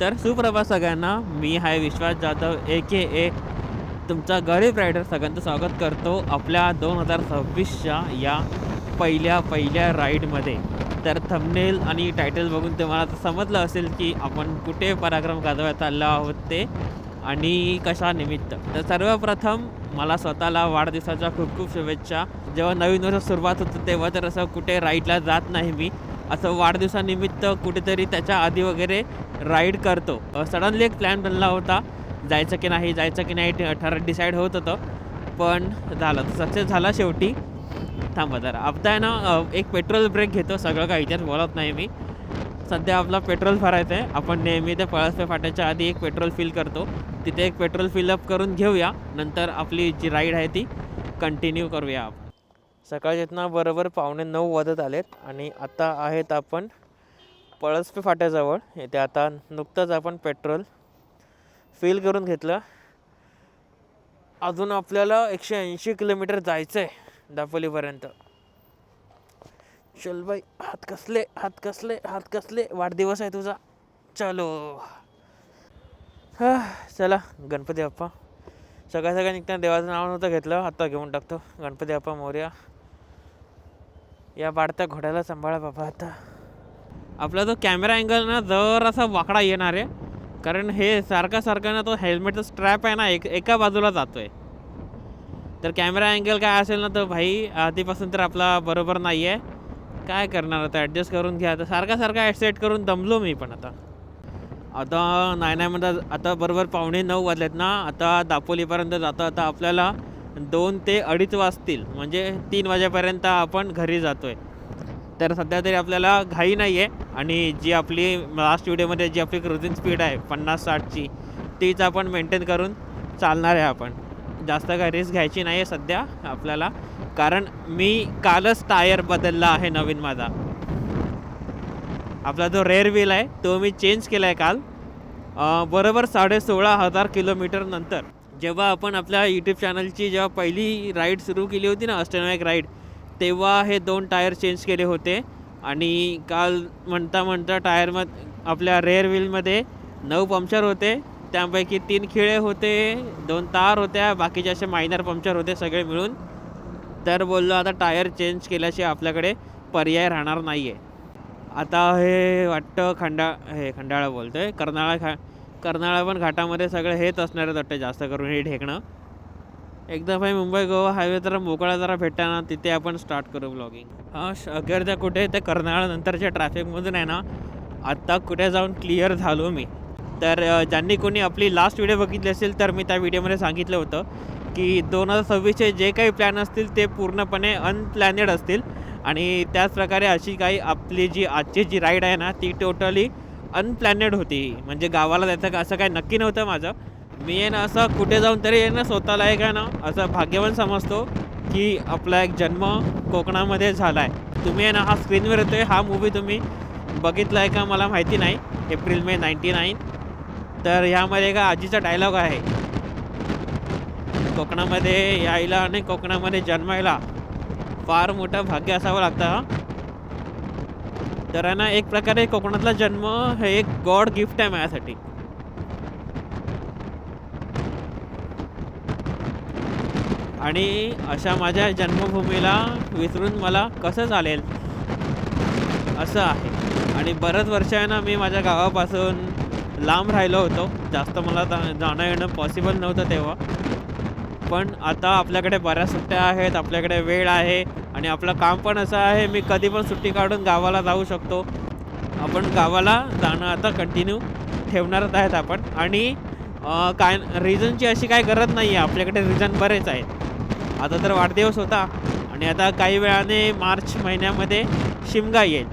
तर सुप्रभात सगळ्यांना मी हाय विश्वास जाधव ए के ए तुमचा गरीब रायडर सगळ्यांचं स्वागत करतो आपल्या दोन हजार सव्वीसच्या या पहिल्या पहिल्या राईडमध्ये तर थंबनेल आणि टायटल बघून तुम्हाला समजलं असेल की आपण कुठे पराक्रम गाजवायला चाललो आहोत ते आणि कशा निमित्त तर सर्वप्रथम मला स्वतःला वाढदिवसाच्या खूप खूप शुभेच्छा. जेव्हा नवीन वर्ष सुरुवात होतं तेव्हा तर असं कुठे राईडला जात नाही मी. असं वाढदिवसानिमित्त कुठेतरी त्याच्या आधी वगैरे राईड करतो. सडनली एक प्लॅन बनला होता. जायचं की नाही जायचं की नाही ठर डिसाईड होत होतं. पण झालं. सक्सेस झाला शेवटी. थांबा जरा. आता आहे ना एक पेट्रोल ब्रेक घेतो. सगळं काही इतिहास बोलत नाही मी. सध्या आपला पेट्रोल भरायचं आहे. आपण नेहमी ते पळसपे फाट्याच्या आधी एक पेट्रोल फिल करतो. तिथे एक पेट्रोल फिलअप करून घेऊया. नंतर आपली जी राईड आहे ती कंटिन्यू करूया आपण. सकाळच्यातनं बरोबर पावणे नऊ वाजत आलेत. आणि आता आहेत आपण पळसपे फाट्याजवळ. येथे आता नुकतंच आपण पेट्रोल फिल करून घेतलं. अजून आपल्याला एकशे ऐंशी किलोमीटर जायचं आहे दापोलीपर्यंत. चल बाई हात कसले हात कसले हात कसले? वाढदिवस आहे तुझा. चलो. हा चला गणपती बाप्पा. सकाळ सकाळी निघताना देवाचं नाव नव्हतं घेतलं. आता घेऊन टाकतो. गणपती बाप्पा मोर्या. या वाढत्या घोड्याला सांभाळा बाबा आता. आपला तो कॅमेरा अँगल ना जरासा वाकडा येणार आहे. कारण हे सारखा सारखा ना तो हेल्मेटचा स्ट्रॅप आहे ना एक एका बाजूला जातोय. तर कॅमेरा अँगल काय असेल ना तर भाई आधीपासून तर आपला बरोबर नाही आहे काय करणार आता? ॲडजस्ट करून घ्या. आता सारखा सारखा ॲडसेट करून दमलो मी पण आता. आता नाही नाही म्हणतात आता बरोबर पावणे नऊ वाजलेत ना. आता दापोलीपर्यंत जाता आता आपल्याला दोन ते अडीच वाजतील. म्हणजे तीन वाजेपर्यंत आपण घरी जातोय. तर सध्या तरी आपल्याला घाई नाही आहे आणि जी आपली लास्ट व्हिडिओमध्ये जी आपली क्रुझिंग स्पीड आहे पन्नास साठची तीच आपण मेंटेन करून चालणार आहे आपण. जास्त काय रिस्क घ्यायची नाही आहे सध्या आपल्याला. कारण मी कालच टायर बदलला आहे नवीन माझा. आपला जो रेअर व्हील आहे तो मी चेंज केला. आहे काल बरोबर साडे सोळा हजार किलोमीटर नंतर. जेव्हा आपण आपल्या यूट्यूब चॅनलची जेव्हा पहिली राईड सुरू केली होती ना अष्टनायक राईड तेव्हा हे दोन टायर चेंज केले होते. आणि काल म्हणता म्हणता टायरम आपल्या रेअर व्हीलमध्ये नऊ पंक्चर होते. त्यापैकी तीन खिळे होते दोन तार होत्या बाकीचे असे मायनर पंक्चर होते सगळे मिळून. तर बोललो आता टायर चेंज केल्याशिवाय आपल्याकडे पर्याय राहणार नाही आहे आता हे वाटतं खंडा हे खंडाळा बोलतो आहे कर्नाळा खा कर्नाळा पण घाटामध्ये सगळं हेच असणार आहे वाटतं जास्त करून हे ढेकणं. एकदा भाई मुंबई गोवा हायवे जरा मोकळा जरा भेटला ना तिथे आपण स्टार्ट करू ब्लॉगिंग हां अगर कुठे ते कर्नाळानंतरच्या ट्रॅफिकमधून आहे ना आत्ता कुठे जाऊन क्लिअर झालो मी. तर ज्यांनी कोणी आपली लास्ट व्हिडिओ बघितली असेल तर मी त्या व्हिडिओमध्ये सांगितलं होतं की दोन हजार सव्वीसचे जे काही प्लॅन असतील ते पूर्णपणे अनप्लॅनेड असतील. आणि त्याचप्रकारे अशी काही आपली जी आजची जी राईड आहे ना ती टोटली अनप्लॅनेड होती. म्हणजे गावाला जायचं का असं काही नक्की नव्हतं माझं. मी आहे ना असं कुठे जाऊन तरी आहे ना स्वतःला आहे का ना असं भाग्यवान समजतो की आपला एक जन्म कोकणामध्ये झाला आहे तुम्ही आहे ना हा स्क्रीनवर येतो आहे हा मूवी तुम्ही बघितला आहे का मला माहिती नाही. एप्रिल मे नाईन्टी नाईन तर ह्यामध्ये एका आजीचा डायलॉग आहे. कोकणामध्ये यायला आणि कोकणामध्ये जन्मायला फार मोठं भाग्य असावं लागतं हा. तर आहे ना एक प्रकारे कोकणातला जन्म हे एक गॉड गिफ्ट आहे माझ्यासाठी. आणि अशा माझ्या जन्मभूमीला विसरून मला कसं चालेल? असं आहे. आणि बरंच वर्ष आहे ना मी माझ्या गावापासून लांब राहिलो होतो. जास्त मला जा- जाणं येणं पॉसिबल नव्हतं तेव्हा. पण आता आपल्याकडे बऱ्याच सुट्ट्या आहेत आपल्याकडे वेळ आहे. आणि आपलं काम पण असं आहे मी कधी पण सुट्टी काढून गावाला जाऊ शकतो. आपण गावाला जाणं आता कंटिन्यू ठेवणारच आहेत आपण. आणि काय रिझनची अशी काय गरज नाही आहे आपल्याकडे रिझन बरेच आहेत. आता तर वाढदिवस होता आणि आता काही वेळाने मार्च महिन्यामध्ये शिमगा येईल.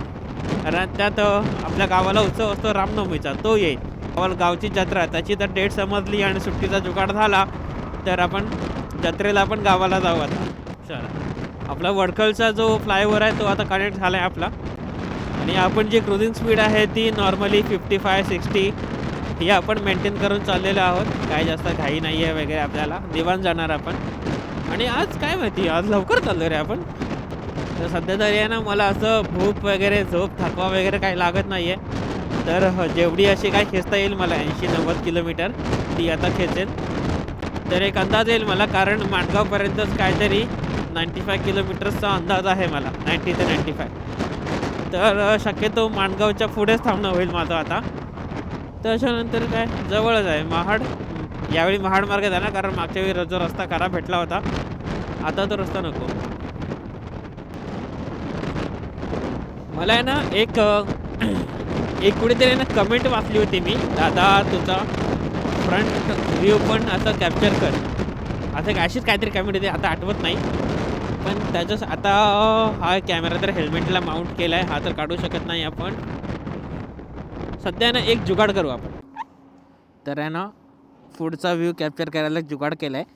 कारण त्यात आपल्या गावाला उत्सव असतो रामनवमीचा तो येईल. गावाला गावची जत्रा त्याची तर डेट समजली आणि सुट्टीचा जुगाड झाला तर आपण जत्रेला आपण गावाला जाऊ आता. चला. आपला वडखलचा जो फ्लायओव्हर आहे तो आता कनेक्ट झाला आहे आपला. आणि आपण जी क्रुझिंग स्पीड आहे ती नॉर्मली फिफ्टी फाय सिक्स्टी ही आपण मेंटेन करून चाललेलो आहोत. काही जास्त घाई नाही आहे वगैरे आपल्याला. दिवाण जाणार आपण. आणि आज काय माहिती आज लवकर चाललो रे आपण. तर सध्या तरी आहे ना मला असं भूक वगैरे झोप थकवा वगैरे काही लागत नाही आहे तर जेवढी अशी काय खेचता येईल मला ऐंशी नव्वद किलोमीटर ती आता खेचेल तर एक अंदाज येईल मला कारण माणगावपर्यंतच काहीतरी नाईंटी फाय किलोमीटर्सचा अंदाज आहे मला नाईंटी ते नाईंटी फाय तर शक्यतो माणगावच्या पुढेच थांबणं होईल माझं आता. त्याच्यानंतर काय जवळच आहे महाड. यावेळी महाड मार्ग आहे ना कारण मागच्या वेळी जो रस्ता खराब भेटला होता. आता तो रस्ता नको. मला आहे ना एक एक कुठेतरी ना कमेंट वाचली होती मी. दादा तुझा फ्रंट व्ह्यू पण असं कॅप्चर कर. असं अशीच काहीतरी कमेंट होती आता आठवत नाही. पण त्याच्याच आता हा कॅमेरा तर हेल्मेटला माउंट केला आहे हा तर काढू शकत नाही आपण. सध्या ना एक जुगाड करू आपण. तर आहे ना पुढचा व्ह्यू कॅप्चर करायला जुगाड केला आहे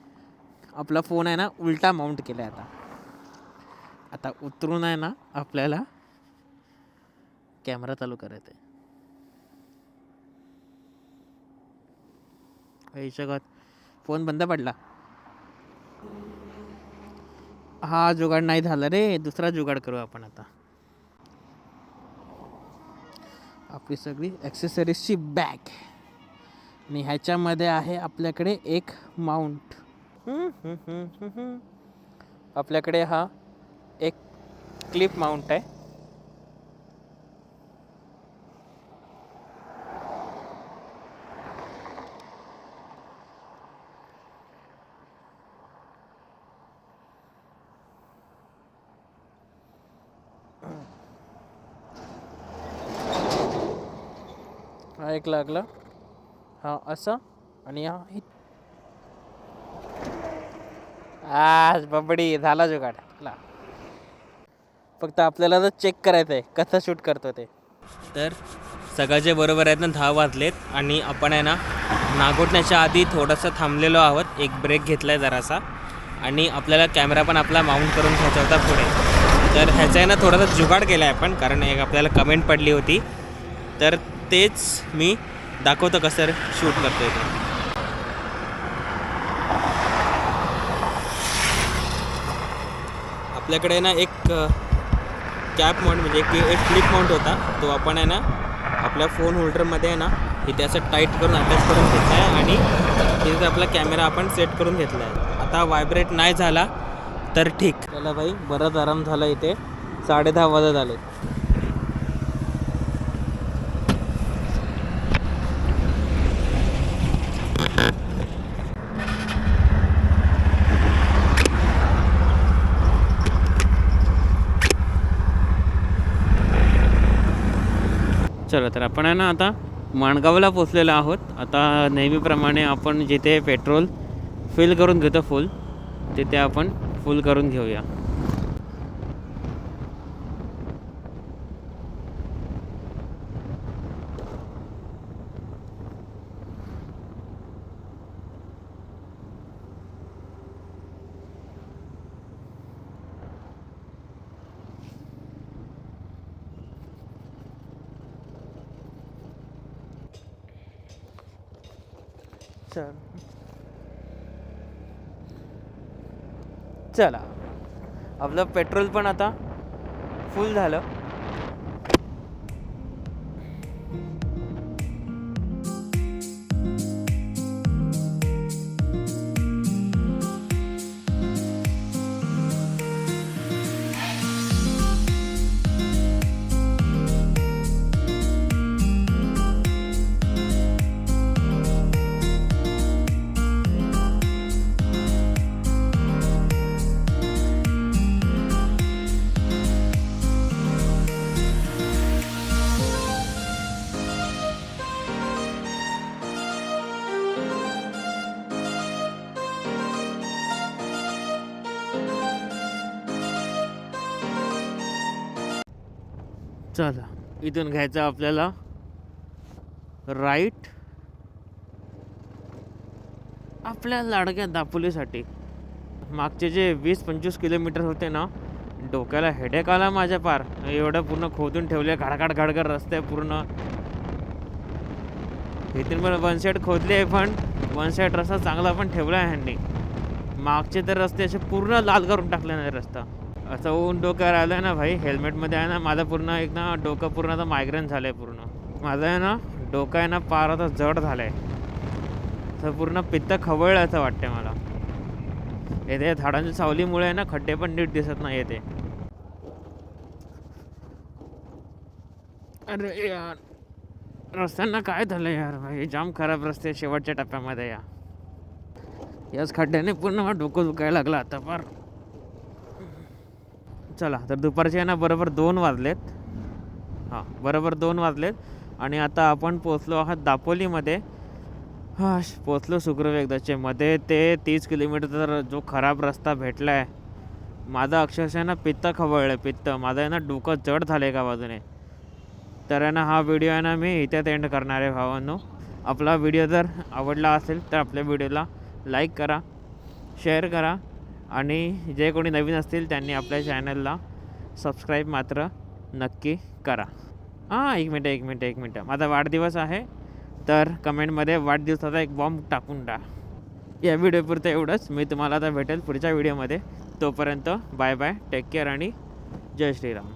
आपला फोन आहे ना उलटा माउंट केला आहे आता. आता उतरून आहे ना आपल्याला कॅमेरा चालू करायचा आहे फोन बंद पडला. हा जुगाड नाही झाला रे दुसरा जुगाड करू आपण आता. आपली सगळी ॲक्सेसरीजची बॅग आणि ह्याच्यामध्ये आहे आपल्याकडे एक माउंट आपल्याकडे हा एक क्लिप माउंट आहे. एक लागला. हा असा. आणि हा आज बबडी झाला जुगाड. ला. फक्त आपल्याला तर चेक करायचं आहे कसं शूट करतो ते. तर सगळ्याचे बरोबर आहेत ना दहा वाजलेत. आणि आपण आहे ना नागोटण्याच्या आधी थोडंसं थांबलेलो आहोत. एक ब्रेक घेतला आहे जरासा. आणि आपल्याला कॅमेरा पण आपला माउंट करून घ्यायचा होता पुढे. तर ह्याचा आहे ना थोडासा जुगाड केला आहे आपण. कारण एक आपल्याला कमेंट पडली होती. तर तेच मी दाखवतो कसं शूट करतो इथे आपल्याकडे ना एक कॅप माउंट म्हणजे एक एक क्लिप माउंट होता. तो आपण आहे ना आपल्या फोन होल्डरमध्ये आहे ना इथे असं टाईट करून अटॅच करून घेतला आहे आणि तिथे आपला कॅमेरा आपण सेट करून घेतला आहे आता व्हायब्रेट नाही झाला तर ठीक. त्याला भाई बराच आराम झाला इथे. साडे दहा वाजत आले. चला तर आपण आहे ना आता माणगावला पोचलेलो आहोत. आता नेहमीप्रमाणे आपण जिथे पेट्रोल फिल करून घेतो फुल तिथे आपण फुल करून घेऊया. चल. चला. आपलं पेट्रोल पण आता फुल झालं. चला. इथून घ्यायचं आपल्याला राईट आपल्या लाडक्या दापोलीसाठी. मागचे जे वीस पंचवीस किलोमीटर होते ना डोक्याला हेडेक आला माझ्या पार. एवढं पूर्ण खोदून ठेवले घाडघाड घाडघाड रस्ते पूर्ण. इथून पण वन साईड खोदले पण वन साईड रस्ता चांगला पण ठेवला आहे ह्यांनी. मागचे तर रस्ते असे पूर्ण लाल करून टाकले नाही रस्ता. असं ऊन डोक्यावर आलं आहे ना भाई हेल्मेटमध्ये आहे ना माझं पूर्ण एक ना डोकं पूर्ण आता मायग्रेन झालं आहे पूर्ण. माझं आहे ना डोकं आहे ना पार आता जड झालं आहे तर पूर्ण पित्त खवळलं असं वाटते मला. येथे झाडांच्या सावलीमुळे आहे ना खड्डे पण नीट दिसत नाही येते. अरे यार रस्त्यांना काय झालं यार भाई? जाम खराब रस्ते शेवटच्या टप्प्यामध्ये या. याच खड्ड्याने पूर्ण डोकं दुखायला लागलं आता फार. चला तर दुपारचे आहे ना बरोबर दोन वाजलेत. हां बरोबर दोन वाजलेत. आणि आता आपण पोचलो आहात दापोलीमध्ये. हा पोचलो सुखरूप एकदाचे मध्ये ते तीस किलोमीटर जो खराब रस्ता भेटला आहे माझं अक्षरशः ना पित्त खवळलं पित्त. माझं आहे ना डोकं जड झालं एका बाजूने. तर आहे ना हा व्हिडिओ आहे ना मी इथेच एंड करणार आहे भावांनो. आपला व्हिडिओ जर आवडला असेल तर आपल्या व्हिडिओला लाईक करा शेअर करा. आणि जे कोणी नवीन असतील त्यांनी आपल्या चॅनलला सबस्क्राईब मात्र नक्की करा. हां एक मिनटं एक मिनटं एक मिनटं. माझा वाढदिवस आहे तर कमेंटमध्ये वाढदिवसाचा एक बॉम्ब टाकून टाक. या व्हिडिओपुरतं एवढंच. मी तुम्हाला आता भेटेल पुढच्या व्हिडिओमध्ये तोपर्यंत बाय बाय टेक केअर आणि जय श्रीराम.